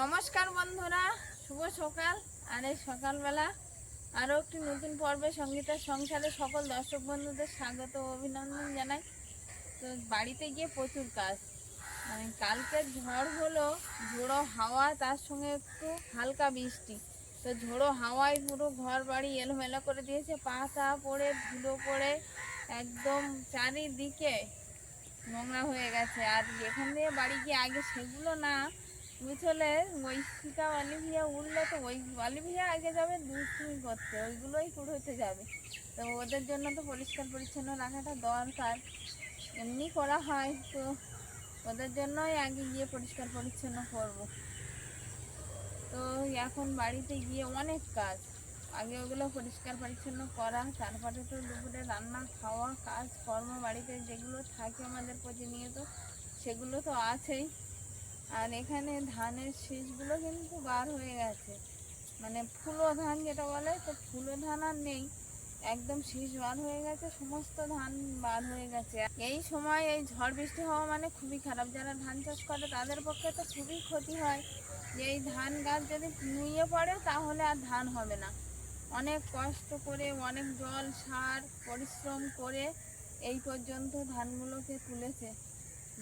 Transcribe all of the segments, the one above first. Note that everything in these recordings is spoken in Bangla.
নমস্কার বন্ধুরা, শুভ সকাল। আর এই সকালবেলা আরও একটি নতুন পর্বে সঙ্গীতের সংসারে সকল দর্শক বন্ধুদের স্বাগত অভিনন্দন জানাই। তো বাড়িতে গিয়ে প্রচুর কাজ। মানে কালকে ঝড় হলো, ঝোড়ো হাওয়া, তার সঙ্গে একটু হালকা বৃষ্টি। তো ঝোড়ো হাওয়ায় পুরো ঘর বাড়ি এলোমেলো করে দিয়েছে পাতা পড়ে, ধুলো পড়ে, একদম চারিদিকে নোংরা হয়ে গেছে। আর যেখান দিয়ে বাড়ি গিয়ে আগে সেগুলো না বুঝলে ওই সীতা অলিভিয়া উঠলে তো ওই অলিভিয়া আগে যাবে দুষ্টুমি করতে, ওইগুলোই কুড়োতে যাবে। তো ওদের জন্য তো পরিষ্কার পরিচ্ছন্ন রাখাটা দরকার। এমনি করা হয়, তো ওদের জন্যই আগে গিয়ে পরিষ্কার পরিচ্ছন্ন করব। তো এখন বাড়িতে গিয়ে অনেক কাজ। আগে ওগুলো পরিষ্কার পরিচ্ছন্ন করা, তারপরে তো দুপুরে রান্না, খাওয়া কাজ কর্ম বাড়িতে যেগুলো থাকে আমাদের প্রতিনিয়ত, সেগুলো তো আছেই। আর এখানে ধানের শীষগুলো কিন্তু বার হয়ে গেছে। মানে ফুলো ধান যেটা বলে, তো ফুলো ধান আর নেই। একদম শীষ বার হয়ে গেছে, সমস্ত ধান বার হয়ে গেছে। এই সময় এই ঝড় বৃষ্টি হওয়া মানে খুবই খারাপ। যারা ধান চাষ করে তাদের পক্ষে তো খুবই ক্ষতি হয়। যে এই ধান গাছ যদি নুয়ে পড়ে তাহলে আর ধান হবে না। অনেক কষ্ট করে, অনেক জল, সার, পরিশ্রম করে এই পর্যন্ত ধানগুলোকে তুলেছে।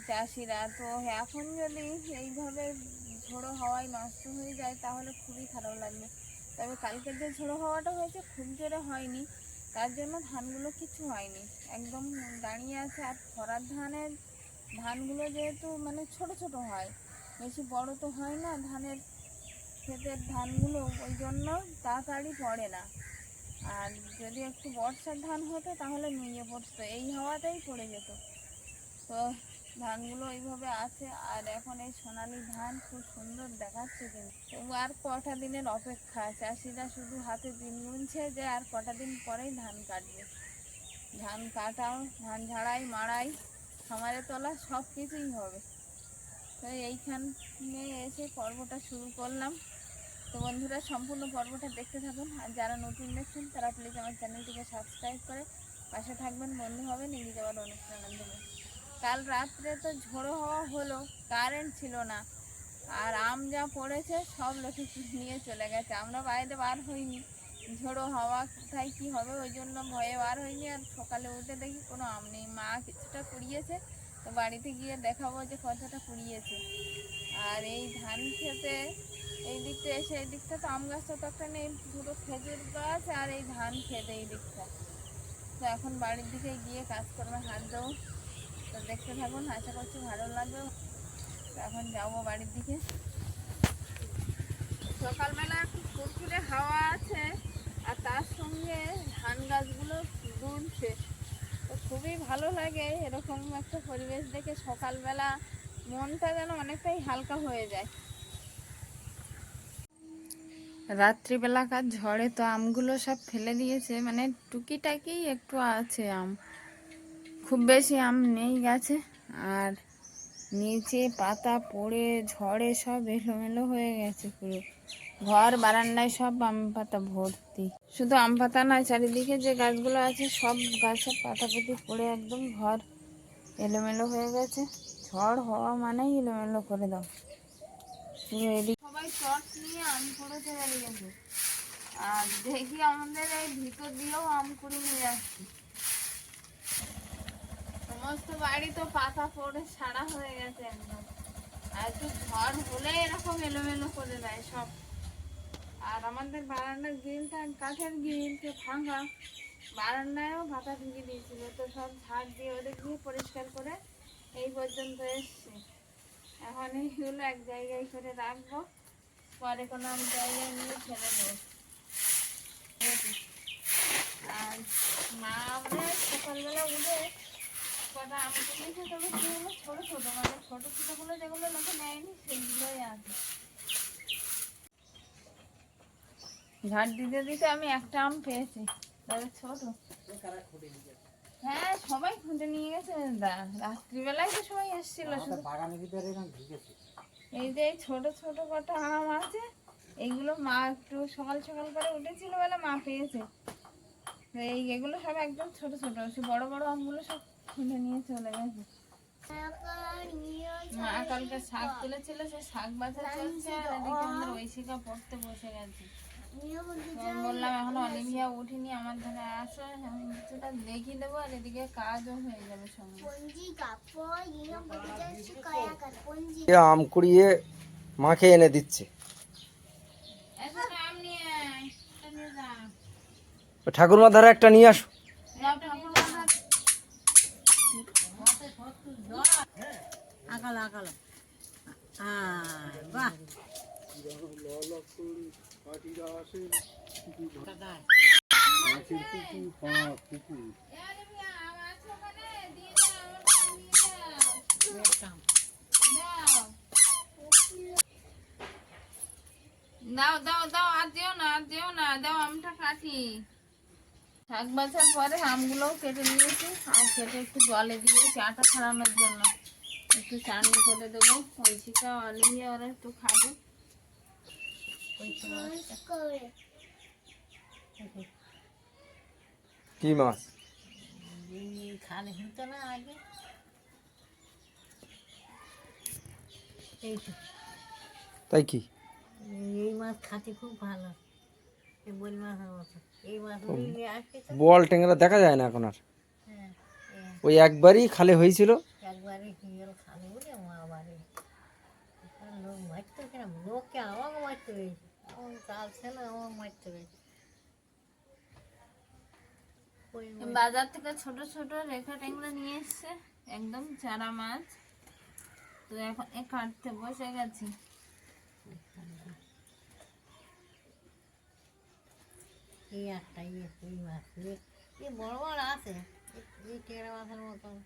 চাষিরা, তো এখন যদি এইভাবে ঝোড়ো হাওয়ায় নষ্ট হয়ে যায়, তাহলে খুবই খারাপ লাগবে। তবে কালকের যে ঝোড়ো হাওয়াটা হয়েছে, খুব জোরে হয়নি। তার জন্য ধানগুলো কিছু হয়নি। একদম দাঁড়িয়ে আছে, আর খরার ধানের ধানগুলো যেহেতু মানে ছোট ছোট হয়, বেশি বড় তো হয় না ধানের ক্ষেতের ধানগুলো, ওই জন্য তাড়াতাড়ি পড়ে না। আর যদি একটু বর্ষার ধান হতো, তাহলে নুয়ে পড়তো। এই হাওয়াতেই পড়ে যেত। তো ধানগুলো এইভাবে আছে, আর এখন এই সোনালি ধান খুব সুন্দর দেখাচ্ছে কিন্তু। আর কটা দিনের অপেক্ষা, চাষিরা শুধু হাতে দিন গুনছে যে আর কটা দিন পরেই ধান কাটবে। ধান কাটাও, ধান ঝাড়াই, মাড়াই, খামারে তোলা সব কিছুই হবে। তো এইখানে এসে পর্বটা শুরু করলাম। তো বন্ধুরা, সম্পূর্ণ পর্বটা দেখতে থাকুন। আর যারা নতুন দেখছেন, তারা প্লিজ আমার চ্যানেলটিকে সাবস্ক্রাইব করে পাশে থাকবেন। বন্ধু হবেন এগিয়ে যাওয়ার অনুষ্ঠান আনন্দময় কাল রাত্রে তো ঝোড়ো হওয়া হলো কারেন্ট ছিল না। আর আম যা পড়েছে সব লোকে নিয়ে চলে গেছে। আমরা বাইরে বার হইনি। ঝোড়ো হওয়া কোথায় কি হবে, ওই জন্য ভয়ে বার হইনি। আর সকালে উঠে দেখি কোনো আম নেই। মা কিছুটা কুড়িয়েছে তো বাড়িতে গিয়ে দেখাবো যে কতটা কুড়িয়েছে আর এই ধান খেতে এই দিকটা এসে এই দিকটা তো আম গাছটা তো একটা নেই, দুটো খেজুর গাছ আর এই ধান খেতে এই দিকটা তো এখন বাড়ির দিকে গিয়ে কাজকর্মে হাত দেবো। তো দেখতে থাকুন, আশা করছি ভালো লাগবে। এখন যাব বাড়ির দিকে। সকালবেলা একটু ফুরফুরে হাওয়া আছে, আর তার সঙ্গে ধান গাছগুলো দুলছে তো খুবই ভালো লাগে এরকম একটা পরিবেশ দেখে সকালবেলা মনটা যেন অনেকটাই হালকা হয়ে যায়। রাত্রিবেলাকার ঝড়ে তো আমগুলো সব ফেলে দিয়েছে মানে টুকিটাকি একটু আছে আম। খুব বেশি আম নেই গাছে। আর নিচে পাতা পড়ে, ঝড়ে সব এলোমেলো হয়ে গেছে পুরো। ঘর, বারান্দায় সব আম পাতা ভর্তি। শুধু আম পাতা নয়, চারিদিকে যে গাছগুলো আছে, সব গাছের পাতা পুতি পড়ে একদম ঘর এলোমেলো হয়ে গেছে। ঝড় হওয়া মানেই এলোমেলো করে দাও। পুরো আর দেখি আমাদের এই ভিতর দিয়েও আম কুড়ি নিয়ে যাচ্ছে সমস্ত বাড়ি তো পাতা পড়ে, সারা হয়ে গেছে একদম। আর একটু ঝড় হলে এরকম এলোমেলো করে দেয় সব। আর আমাদের বারান্দার গ্রিলটা কাঠের গ্রিল তো ভাঙা, বারান্দায়ও পাতা ঢুকে দিয়েছিল। তো সব ঝাড় দিয়ে ওদের দিয়ে পরিষ্কার করে এই পর্যন্ত এসছে। এখন এইগুলো এক জায়গায় করে রাখব, পরে কোনো এক জায়গায় নিয়ে ফেলে দেবো। আর মা আমরা সকালবেলা উঠে কটা আম তুলেছে তবে সেগুলো ছোটো ছোটো মানে ছোটো ছোটোগুলো যেগুলো লোকে নেয়নি সেইগুলোই আছে। ঝাড় দিতে দিতে আমি একটা আম পেয়েছি তবে ছোট। হ্যাঁ সবাই খুঁজে নিয়ে গেছে দা রাত্রিবেলায় তো সবাই এসেছিল বাগানের ভিতরে এই যে এই ছোট ছোট কটা আম আছে এইগুলো মা একটু সকাল সকাল করে উঠেছিল বলে মা পেয়েছে। এই এগুলো সব একদম ছোট ছোট সে বড় বড় আমগুলো সব খুলে নিয়ে চলে গেছে। মা কালকে শাক তুলেছিল সে শাক বাছা চলছে আর এদিকে আমাদের ঐশিকা পড়তে বসে গেছে। বললাম এখন অলিভিয়া উঠিনি আমার ধারে আসো আমি কিছুটা দেখিয়ে দেবো আর এদিকে কাজও হয়ে যাবে সঙ্গে। আম কুড়িয়ে মাকে এনে দিচ্ছে। ঠাকুরমার ধারে একটা নিয়ে আসো যাও ঠাকুরমার কাছে। আকালো আকালো আয় বাহ দাদা এ অলিভিয়া, আম আছে ওখানে? দিয়ে যাও, আমার আম নিয়ে যাও। দাও দাও দাও, আর দিও না, আর দিও না, দাও, আমটা কাটি শাক বাছার পরে আমগুলোও কেটে নিয়েছি, আর কেটে একটু জলে দিয়েছি, আটা ছাড়ানোর জন্য একটু চাটনি করে দেবো। ঐশিকা অলিভিয়া ওরা একটু খাবে। কি মাছ? এই খালে হতো না আগে। তো তাই কি? এই মাছ খাতে খুব ভালো। বল মাছের মতো। এই মাছ বল ট্যাংরা দেখা যায় না এখন আর। হ্যাঁ ওই একবারই খালে হয়েছিল। একবারে হিঙ্গেল খালে বলে মা বাড়ি লোক মারতে কেন লোককে আমাকে মারতে হয়েছে আমার চাল ছিল আমাকে মারতে হয়েছে বাজার থেকে ছোট ছোট রেখা ট্যাংরা নিয়ে এসছে একদম চারা মাছ তো এখন এ কাটতে বসে গেছি এই একটা ইয়ে এই মাছ এই বড় বড় আছে এই- এই টেরা মাছের মতন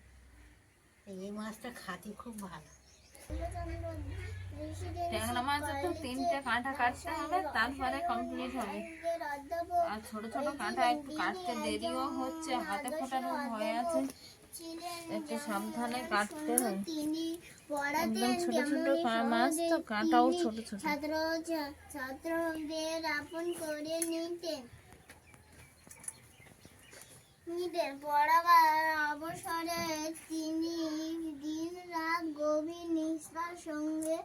এই মাছটা খাতি খুব ভালো ট্যাংরা মাছের তো তিনটে তারপরে কমপ্লিট হবে। আর ছোট ছোট কাঁটা একটু কাটতে দেরিও হচ্ছে, হাতে ভয় আছে। একটু সাবধানে কাটতে একদম ছোট ছোট মাছ তো কাঁটাও ছোট ছোট। ছাত্র ছাত্রদের আপন করে নিতেন। নিতেন পড়াবার অবসরে তিনি দিন রাত গভীর নিষ্ঠার সঙ্গে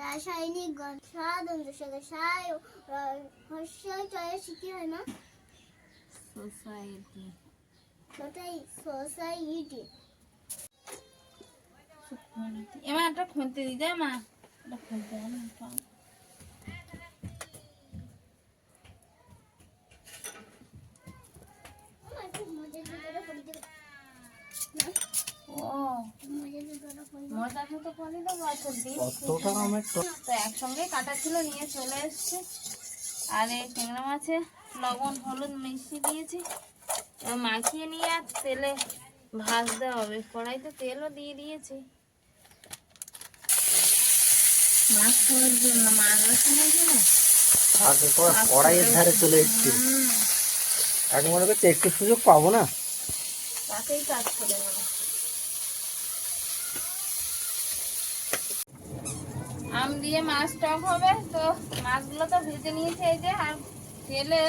রাসায়নিক সাধন সাথে সায় হর্ষয় চয়ে শিখি হয় না? সোসাইটি ওটাই সোসাইটি এমা একটা খুঁজতে দিতে মা। এটা খুঁজতে হবে না, এটা। ও মজা খেতে পারি না বছর দিন কতটা আমের তো একসঙ্গে কাটা ছিল নিয়ে চলে এসছে। আর এই ট্যাংরা মাছে লবণ হলুদ মিশিয়ে দিয়েছি। মাখিয়ে নিয়ে আর তেলে ভাজতে হবে। কড়াইতে তেলও দিয়ে দিয়েছি। মাছ জন্য মাছ জন্য? আগে তোমার কড়াইয়ের ধারে চলে এসছে। আগে মনে করছে একটু সুযোগ পাবো না? তাতেই কাজ করে মানে আম দিয়ে মাছ টক হবে, তো মাছগুলো তো ভেজে নিয়েছে এই যে, আর তেলে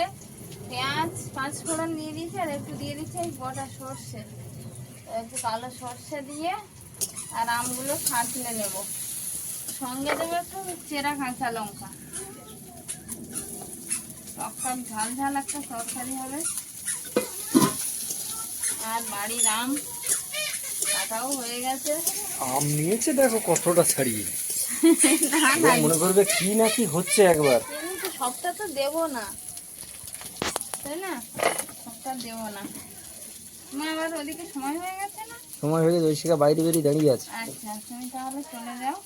পেঁয়াজ পাঁচ ফোড়ন দিয়ে দিয়েছে, আর একটু দিয়ে দিচ্ছে এই গোটা সর্ষে। একটু কালো সর্ষে দিয়ে, আর আমগুলো ছাঁচলে নেব। সঙ্গে দেবো একটু চেরা কাঁচা লঙ্কা। টকটক ঝাল ঝাল একটা তরকারি হবে। আর বাড়ির আম কাটাও হয়ে গেছে। আম নিয়েছে দেখো কতটা ছাড়িয়ে। মনে করবে কি না কি হচ্ছে একবার। সবটা তো দেবো না। তাই না? সবটা দেবো না। আবার ওদিকে সময় হয়ে গেছে না? সময় হয়ে গেছে ঐশিকা বাইরে বেরিয়ে দাঁড়িয়ে আছে। আচ্ছা তুমি তাহলে চলে যাও।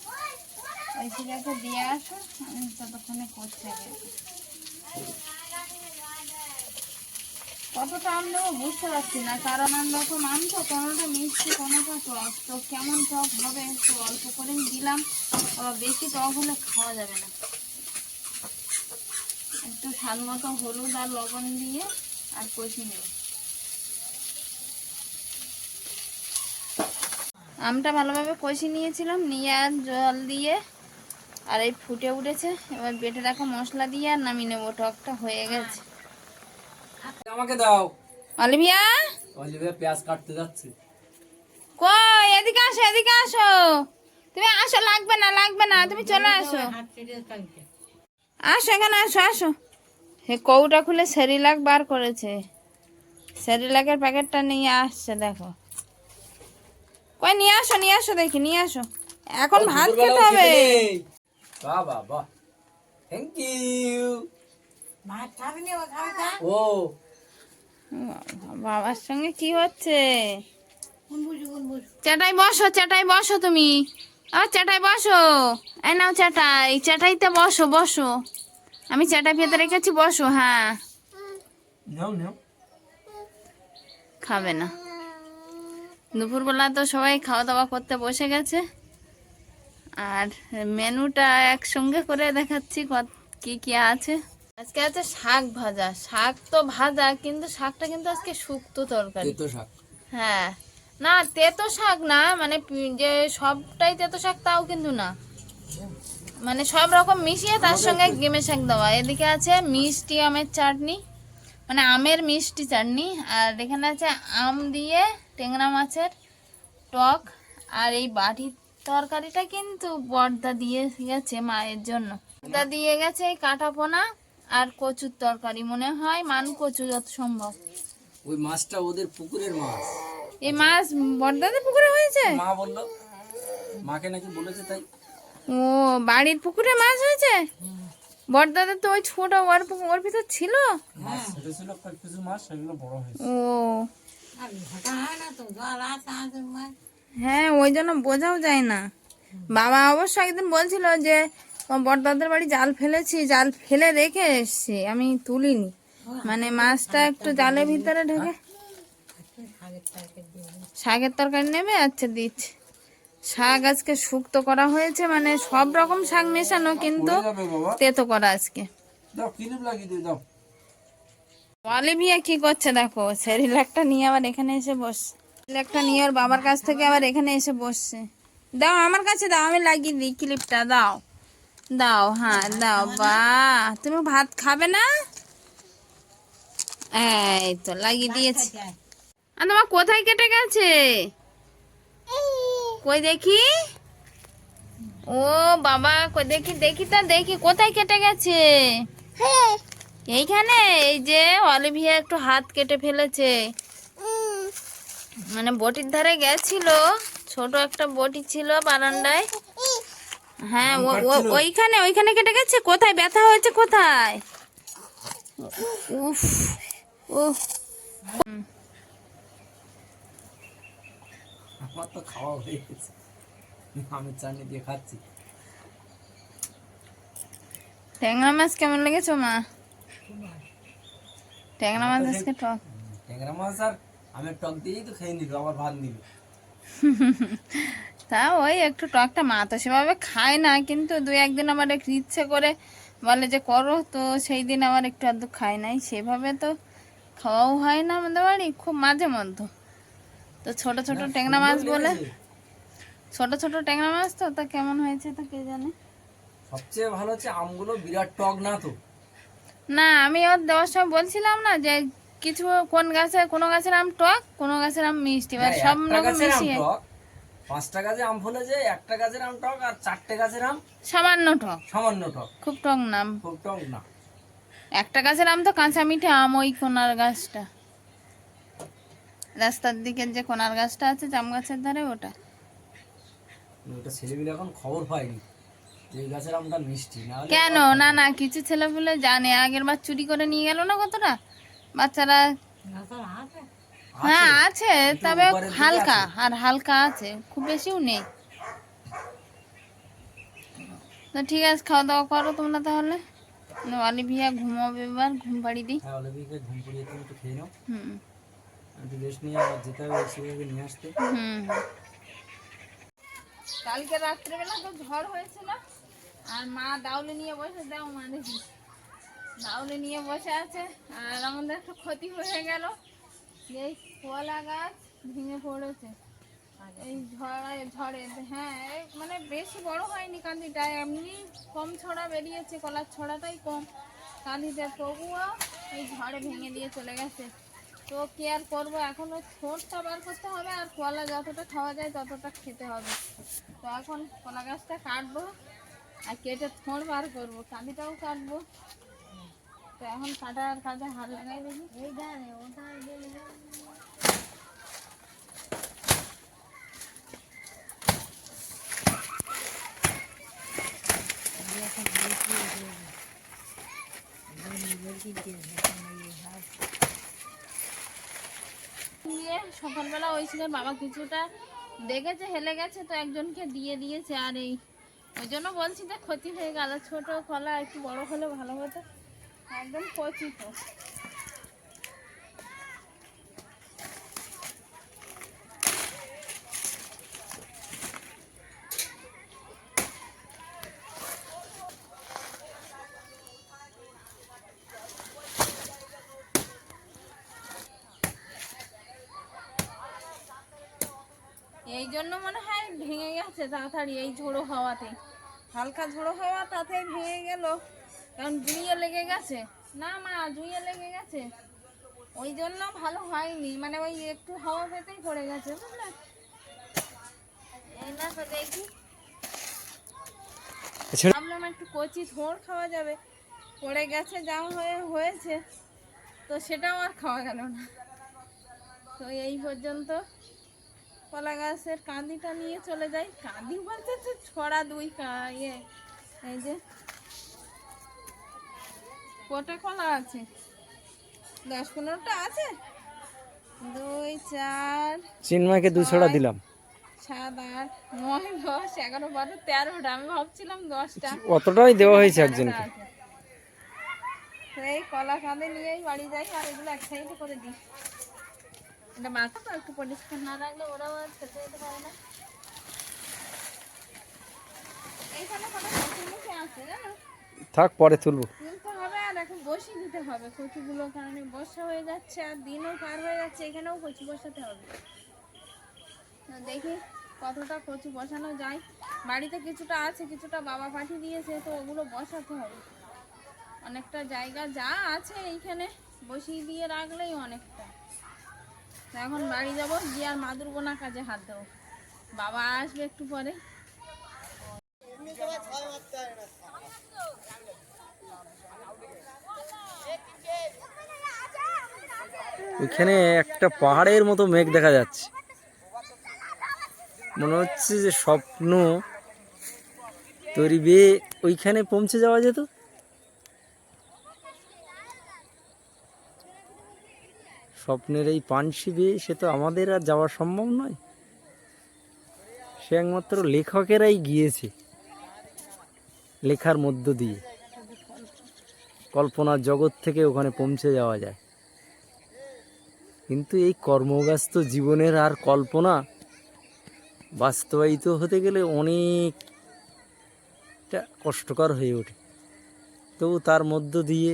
দিয়ে আসো আমি ততক্ষণে করতে গেছি কতটা আম দেবো বুঝতে পারছি না, কারণ আম রকম আম তো কোনোটা মিষ্টি কোনোটা টক, তো কেমন টক হবে একটু অল্প করেই দিলাম, আবার বেশি টক হলে খাওয়া যাবে না। একটু স্বাদ মতো হলুদ আর লবণ দিয়ে আর কষি নেব আমটা ভালোভাবে কষি নিয়েছিলাম, নিয়ে আর জল দিয়ে, আর এই ফুটে উঠেছে। এবার বেটে রাখা মশলা দিয়ে আর নামিয়ে নেব, টকটা হয়ে গেছে। আমাকে দাও। অলিভিয়া? অলিভিয়া পেঁয়াজ কাটতে যাচ্ছে। কই? এদিকে আসো এদিকে আসো। তুমি আসো লাগবে না লাগবে না। তুমি চলে আসো। আসো এখানে আসো আসো। হে কৌটা খুলে সেরিলাক বার করেছে। সেরিলাকের প্যাকেটটা নিয়ে আসছে দেখো। কই নিয়ে আসো নিয়ে আসো দেখি নিয়ে আসো। এখন ভাত খেতে হবে। বাহ বাহ বাহ। থ্যাংক ইউ ও। বাবার সঙ্গে কি হচ্ছে? চাটাই বসো চাটাই বসো তুমি। আর চাটাই বসো। এই নাও চাটাই চাটাইতে বসো বসো। আমি চাটাই পেতে রেখেছি বসো হ্যাঁ। নাও নাও। খাবে না। দুপুরবেলা তো সবাই খাওয়া দাওয়া করতে বসে গেছে। আর মেনুটা একসঙ্গে করে দেখাচ্ছি কত- কি কি আছে। আজকে আছে শাক ভাজা। শাক তো ভাজা কিন্তু শাকটা কিন্তু আজকে শুক্তো তরকারি। তেতো শাক। হ্যাঁ। না তেতো শাক না মানে যে সবটাই তেতো শাক তাও কিন্তু না। মানে সব রকম মিশিয়ে তার সঙ্গে গেমে শাক দেওয়া। এদিকে আছে মিষ্টি আমের চাটনি মানে আমের মিষ্টি চাটনি আর এখানে আছে আম দিয়ে টেংরা মাছের টক আর এই বাটির তরকারিটা কিন্তু বর্দা দিয়ে গেছে মায়ের জন্য। বর্দা দিয়ে গেছে এই কাটা পোনা আর কচুর তরকারি মনে হয় মান কচু যত সম্ভব। ওই মাছটা ওদের পুকুরের মাছ। এই মাছ বড়দাদের পুকুরে হয়েছে? মা বলল মাকে নাকি বলেছে তাই। ও বাড়ির পুকুরে মাছ হয়েছে? বর্দাদের তো ওই ছোট ওর পুকুর ওর ভিতর ছিল? ছোট ছিল কিছু মাছ সেগুলো বড় হয়েছে। ও। হয় হ্যাঁ ওই জন্য বোঝাও যায় না। বাবা অবশ্য একদিন বলছিল যে বর্দাদের বাড়ি জাল ফেলেছি জাল ফেলে রেখে এসছি আমি তুলিনি। মানে মাছটা একটু জালের ভিতরে ঢুকে শাকের তরকারি নেবে আচ্ছা দিচ্ছি। শাক আজকে শুক্তো করা হয়েছে মানে সব রকম শাক মেশানো কিন্তু তেতো করা আজকে। অলিভিয়া কি করছে দেখো সেরিলাকটা নিয়ে আবার এখানে এসে বসছে। সেরিলাকটা নিয়ে ওর বাবার কাছ থেকে আবার এখানে এসে বসছে। দাও আমার কাছে দাও আমি লাগিয়ে দিই ক্লিপটা দাও। দাও হ্যাঁ দাও বা তুমি ভাত খাবে না? এই তো লাগিয়ে দিয়েছি। আর তোমার কোথায় কেটে গেছে? কই দেখি? ও, বাবা, কই দেখি দেখি তা, দেখি, কোথায় কেটে গেছে? এইখানে, এই যে অলিভিয়া একটু হাত কেটে ফেলেছে। মানে বটির ধারে গেছিল, ছোট একটা বটি ছিল বারান্দায়। হ্যাঁ ও- ও- ওইখানে ওইখানে কেটে গেছে? কোথায়? ব্যথা হয়েছে কোথায়? উফ উফ। আমার তো খাওয়া হয়ে গেছে। আমি চাটনি দিয়ে খাচ্ছি। ট্যাংরা মাছ কেমন লেগেছে মা? ট্যাংরা মাছ আজকে টক। ট্যাংরা মাছ আর আমি টক দিয়েই তো খেয়ে নিল আবার ভাত নিল। তা ওই একটু টকটা মা তো সেভাবে খায় না কিন্তু দু একদিন আমার একটু ইচ্ছে করে বলে যে করো তো সেই দিন আমার একটু আধটু খাই নাই। সেভাবে তো খাওয়াও হয় না আমাদের বাড়ি খুব মাঝে মধ্যে। তো ছোট ছোট ট্যাংরা মাছ বলে ছোট ছোট ট্যাংরা মাছ তো তা কেমন হয়েছে তা কে জানে? সবচেয়ে ভালো হচ্ছে আমগুলো বিরাট টক না তো? না আমি ওর দেওয়ার সময় বলছিলাম না যে কিছু কোন গাছে কোনো গাছের আম টক কোনো গাছের আম মিষ্টি হ্যাঁ, সব রকম মিশিয়ে পাঁচটা গাছে আম ফলেছে একটা গাছের আম টক আর চারটে গাছের আম সামান্য টক। সামান্য টক। খুব টক নাম খুব টক না। একটা গাছের আম তো কাঁচা মিঠে আম ওই কোনার গাছটা। রাস্তার দিকের যে কোনার গাছটা আছে জাম গাছের ধারে ওটা। ওটা ছেলেগুলো এখন খবর পায়নি এই গাছের আমটা মিষ্টি না কেন? না না কিছু ছেলে বলে জানে। আগের বার চুরি করে নিয়ে গেল না কতটা? বাচ্চারা হ্যাঁ আছে তবে হালকা আর হালকা আছে খুব বেশিও নেই। তো ঠিক আছে খাওয়া দাওয়া করো তোমরা তাহলে। অলিভিয়া ঘুমাবে এবার ঘুম পাড়ি দিই। হ্যাঁ অলবিকে ঘুম পড়িয়ে তুমি একটু খেয়ে নাও। হুম। একটু রেস্ট নিয়ে আবার যেতে হবে শিবকে নিয়ে আসতে। হুম কালকে রাত্রেবেলা তো ঝড় হয়েছিল আর মা দাউলে নিয়ে বসে দাও মা দেখি। দাউলে নিয়ে বসে আছে আর আমাদের একটা ক্ষতি হয়ে গেল। এই কলা গাছ ভেঙে পড়েছে। এই ঝড়ে ঝড়ে হ্যাঁ মানে বেশি বড় হয়নি কান্দিটা এমনি কম ছড়া বেরিয়েছে, কলার ছড়াটাই কম। কান্দিতে তবুও এই ঝড়ে ভেঙে দিয়ে চলে গেছে। তো কি আর করব এখন ওই বার করতে হবে, আর কলা যতটা খাওয়া যায় ততটা খেতে হবে। তো এখন কলা গাছটা কাটবো, আর কেটে থোড় বার করব, কাঁদিটাও কাটবো। তো এখন কাটার কাজে লাগাই সকালবেলা ওই ছিল বাবা কিছুটা দেখেছে, হেলে গেছে, তো একজনকে দিয়ে দিয়েছে আর এই ওই জন্য বলছি যে ক্ষতি হয়ে গেল, ছোট কলা একটু বড় হলে ভালো হতো। একদম কচি এই জন্য মনে হয় ভেঙে গেছে তাড়াতাড়ি এই ঝোড়ো হাওয়াতে। হালকা ঝোড়ো হাওয়া তাতেই ভেঙে গেল। কারণ জুইয়ে লেগে গেছে। না মা জুইয়ে লেগে গেছে। ওই জন্য ভালো হয়নি। মানে ওই একটু হাওয়া পেতেই পড়ে গেছে বুঝলে? এই না তো দেখি। ভাবলাম একটু কচি থোড় খাওয়া যাবে। পড়ে গেছে যা হয়ে হয়েছে। তো সেটাও আর খাওয়া গেল না। তো এই পর্যন্ত কলা গাছের কাঁদিটা নিয়ে চলে যাই। কাঁদি বলতে ছড়া দুই কা- ইয়ে এই যে কটা কলা আছে? দশ পনেরোটা আছে? দুই চার চিন্ময়কে দু ছড়া দিলাম। সাত আট নয় দশ এগারো বারো তেরোটা। আমি ভাবছিলাম দশটা। অতটাই দেওয়া হয়েছে একজনকে। এই কলা কাঁদে নিয়েই বাড়ি যাই আর এগুলো এক সাইডে করে দিই। এটা মাথা তো একটু পরিষ্কার না রাখলে ওরাও আর খেতে যেতে পারে না। এইখানে কচুমুখি আছে জানো? থাক পরে তুলবো। তুলতে আর এখন বসিয়ে দিতে হবে। কচুগুলো কারণে বর্ষা হয়ে যাচ্ছে আর দিনও পার হয়ে যাচ্ছে এখানেও কচু বসাতে হবে। দেখি কতটা কচু বসানো যায়। বাড়িতে কিছুটা আছে কিছুটা বাবা পাঠিয়ে দিয়েছে তো ওগুলো বসাতে হবে। অনেকটা জায়গা যা আছে এইখানে বসিয়ে দিয়ে রাখলেই অনেকটা। এখন বাড়ি যাব গিয়ে আর মাদুর বোনা কাজে হাত দেবো। বাবা আসবে একটু পরে। ওইখানে একটা পাহাড়ের মতো মেঘ দেখা যাচ্ছে। মনে হচ্ছে যে স্বপ্ন তৈরি বেয়ে ওইখানে পৌঁছে যাওয়া যেত। স্বপ্নের এই পানসি বেয়ে সে তো আমাদের আর যাওয়া সম্ভব নয়। সে একমাত্র লেখকেরাই গিয়েছে। লেখার মধ্য দিয়ে। কল্পনার জগৎ থেকে ওখানে পৌঁছে যাওয়া যায়। কিন্তু এই কর্মব্যস্ত জীবনের আর কল্পনা বাস্তবায়িত হতে গেলে অনেকটা কষ্টকর হয়ে ওঠে। তবু তার মধ্য দিয়ে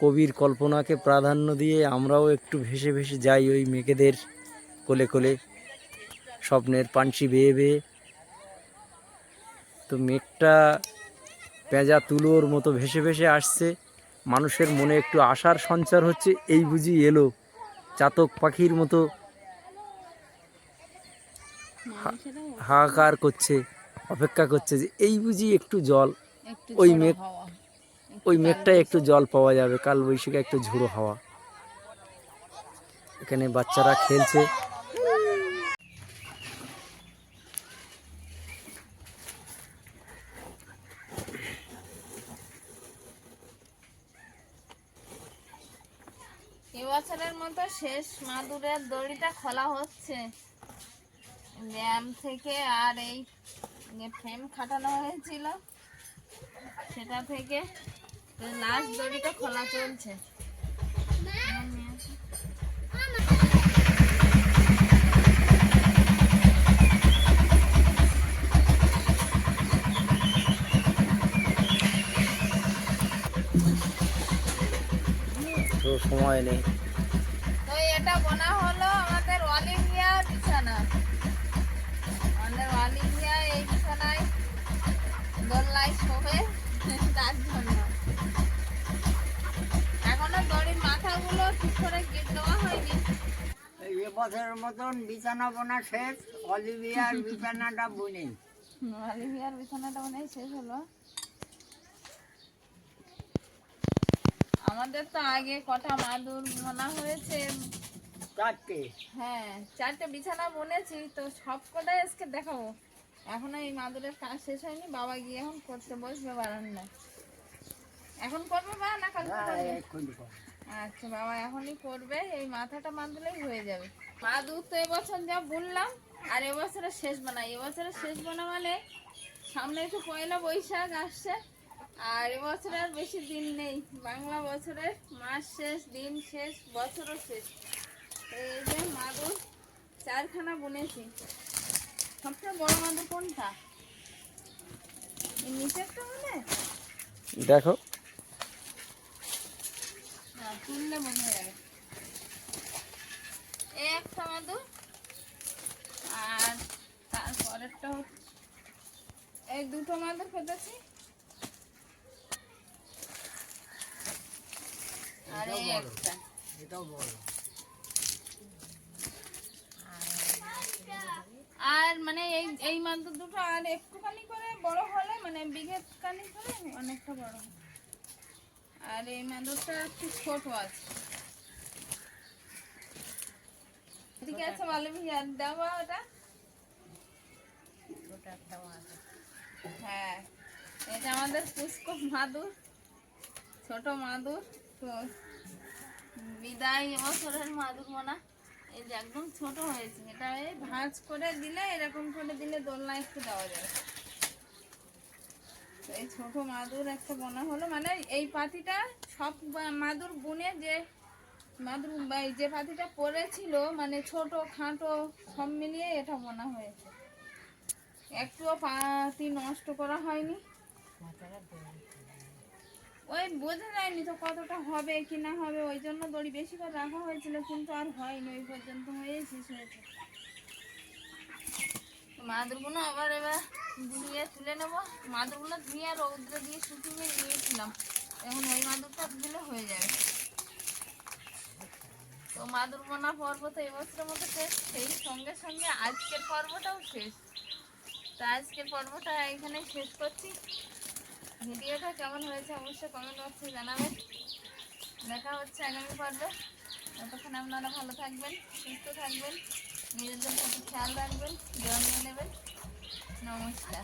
কবির কল্পনাকে প্রাধান্য দিয়ে আমরাও একটু ভেসে ভেসে যাই ওই মেয়েদের কোলে কোলে। স্বপ্নের পানসি বেয়ে বেয়ে তো মেঘটা পেঁজা তুলোর মতো ভেসে ভেসে আসছে। মানুষের মনে একটু আশার সঞ্চার হচ্ছে এই বুঝি এলো। চাতক পাখির মতো হাহাকার করছে অপেক্ষা করছে যে এই বুঝি একটু জল ওই মেঘ- ওই মেঘটায় একটু জল পাওয়া যাবে কাল বৈশাখে একটু ঝুড়ো হাওয়া। এখানে বাচ্চারা খেলছে এবছরের মতো শেষ মাদুরের দড়িটা খোলা হচ্ছে। ব্যায়াম থেকে আর এই ফ্রেম খাটানো হয়েছিল, সেটা থেকে লাস্ট দড়িটা খোলা চলছে। সময় নেই। এটা বোনা হলো আমাদের অল ইন্ডিয়া বিছানা। আমাদের অল ইন্ডিয়া এই বিছানায় দোল্লাই শোবে। তার জন্য। এখনও দড়ির মাথাগুলো ঠিক করে গেট দেওয়া হয়নি। এবছরের মতন বিছানা বোনা শেষ অলিভিয়ার বিছানাটা বুনি। মালিমিয়ার বিছানাটা মনে শেষ হলো। আমাদের তো আগে কটা মাদুর মনা হয়েছে। চারটে। হ্যাঁ চারটে বিছানা বুনেছি তো সব কটাই আজকে দেখাবো। এখনও এই মাদুরের কাজ শেষ হয়নি বাবা গিয়ে এখন করতে বসবে বারান্দায়। এখন করবে বা না কালকে করবে আচ্ছা বাবা এখনই করবে এই মাথাটা হয়ে যাবে। মাদুর তো এবছর যা বললাম আর এবছরের শেষ বানাই। এবছরের শেষ বানা মানে সামনে একটু পয়লা বৈশাখ আসছে আর এবছর আর বেশি দিন নেই। বাংলা বছরের মাস শেষ দিন শেষ বছরও শেষ। এই যে মাদুর চারখানা বুনেছি। সবচেয়ে বড় মাদুর কোনটা? নিচেরটা মানে? দেখো। তুললে মনে হয়ে। যাবে এই একটা মাদুর আর তারপরেরটা হচ্ছে এই দুটো মাদুর আর এই একটা। এটাও বড়। আর মানে এই এই মাদুর দুটো আর একটুখানি করে বড় হলে মানে বিঘে কানি করে অনেকটা বড় আর এই মাদুরটা একটু ছোট আছে। ঠিক আছে ভালো আর দেওয়া ওটা। হ্যাঁ এটা আমাদের পুষ্ক মাদুর ছোট মাদুর। তো বিদায় এবছরের মাদুর মোনা একদম ছোট হয়েছে এটা এই ভাঁজ করে দিলে, এরকম করে দিলে দোলনা একটু দেওয়া যাবে। এই ছোট মাদুর একটা বোনা হলো মানে এই পাতিটা সব মাদুর বুনে যে মাদুর যে পাতিটা পড়েছিল মানে ছোট, খাটো, সব মিলিয়ে এটা বোনা হয়েছে। একটুও পাতি নষ্ট করা হয়নি। ওই বোঝা যায়নি তো কতটা হবে কি না হবে, ওই জন্য দড়ি বেশি করে রাখা হয়েছিল, কিন্তু আর হয়নি, ওই পর্যন্ত হয়ে শেষ হয়েছে। মাদুরগুলো আবার এবার ধুয়ে তুলে নেব। মাদুরগুলো ধুয়ে রৌদ্রে দিয়ে শুকিয়ে নিয়েছিলাম। এখন ওই মাদুরটা দিলে হয়ে যাবে। তো মাদুর বোনা পর্ব তো এবছরের মতো শেষ, সেই সঙ্গে সঙ্গে আজকের পর্বটাও শেষ। তো আজকের পর্বটা এখানে শেষ করছি। ভিডিওটা কেমন হয়েছে অবশ্যই কমেন্ট বক্সে জানাবেন। দেখা হচ্ছে আগামী পর্বে। ততক্ষণ আপনারা ভালো থাকবেন, সুস্থ থাকবেন নিজের জন্য প্রতি খেয়াল রাখবেন যত্ন নেবেন। নমস্কার।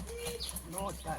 নমস্কার।